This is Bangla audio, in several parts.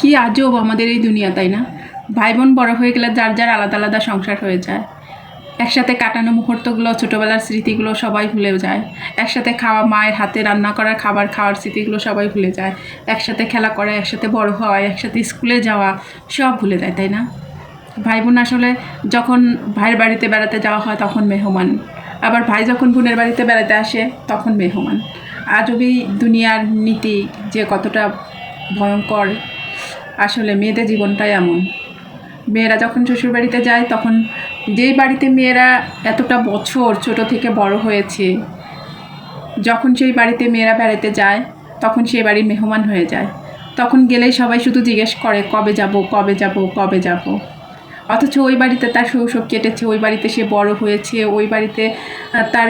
কি আজব আমাদের এই দুনিয়া, তাই না? ভাই বোন বড় হয়ে গেলে যার যার আলাদা আলাদা সংসার হয়ে যায়। একসাথে কাটানো মুহূর্তগুলো, ছোটোবেলার স্মৃতিগুলো সবাই ভুলে যায়। একসাথে খাওয়া মায়ের হাতে রান্না করা খাবার খাওয়ার স্মৃতিগুলো সবাই ভুলে যায়। একসাথে খেলা করা, একসাথে বড় হওয়া, একসাথে স্কুলে যাওয়া, সব ভুলে যায়, তাই না? ভাই বোন আসলে যখন ভাইয়ের বাড়িতে বেড়াতে যাওয়া হয় তখন মেহমান। আবার ভাই যখন বোনের বাড়িতে বেড়াতে আসে তখন মেহমান। আজবই দুনিয়ার নীতি যে কতটা ভয়ঙ্কর। আসলে মেয়েদের জীবনটাই এমন। মেয়েরা যখন শ্বশুর বাড়িতে যায়, তখন যেই বাড়িতে মেয়েরা এতটা বছর ছোট থেকে বড় হয়েছে, যখন সেই বাড়িতে মেয়েরা বেড়াতে যায়, তখন সেই বাড়ির মেহমান হয়ে যায়। তখন গেলেই সবাই শুধু জিজ্ঞেস করে, কবে যাব কবে যাব কবে যাব? অথচ ওই বাড়িতে তার শৈশব কেটেছে, ওই বাড়িতে সে বড় হয়েছে, ওই বাড়িতে তার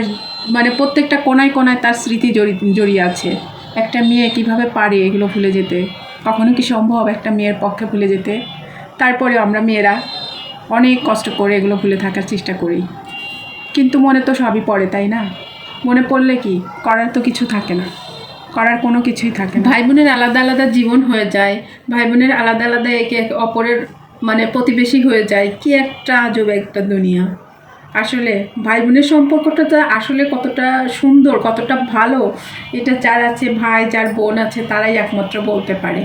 মানে প্রত্যেকটা কোনায় কোনায় তার স্মৃতি জড়ি, জড়িয়ে আছে। একটা মেয়ে কীভাবে পারে এগুলো ভুলে যেতে? কখনো কি সম্ভব একটা মেয়ের পক্ষে ভুলে যেতে? তারপরে আমরা মেয়েরা অনেক কষ্ট করে এগুলো ভুলে থাকার চেষ্টা করি। কিন্তু মনে তো সবই পড়ে, তাই না? মনে পড়লে কি? করার তো কিছু থাকে না। করার কোনো কিছুই থাকে না। ভাই বোনের আলাদা আলাদা জীবন হয়ে যায়। ভাই বোনের আলাদা আলাদা একে একে অপরের মানে প্রতিবেশী হয়ে যায়। কি একটা আজব একটা দুনিয়া। আসলে ভাই বোনের সম্পর্কটা তো আসলে কতটা সুন্দর, কতটা ভালো, এটা যার আছে ভাই, যার বোন আছে, তারাই একমাত্র বলতে পারে।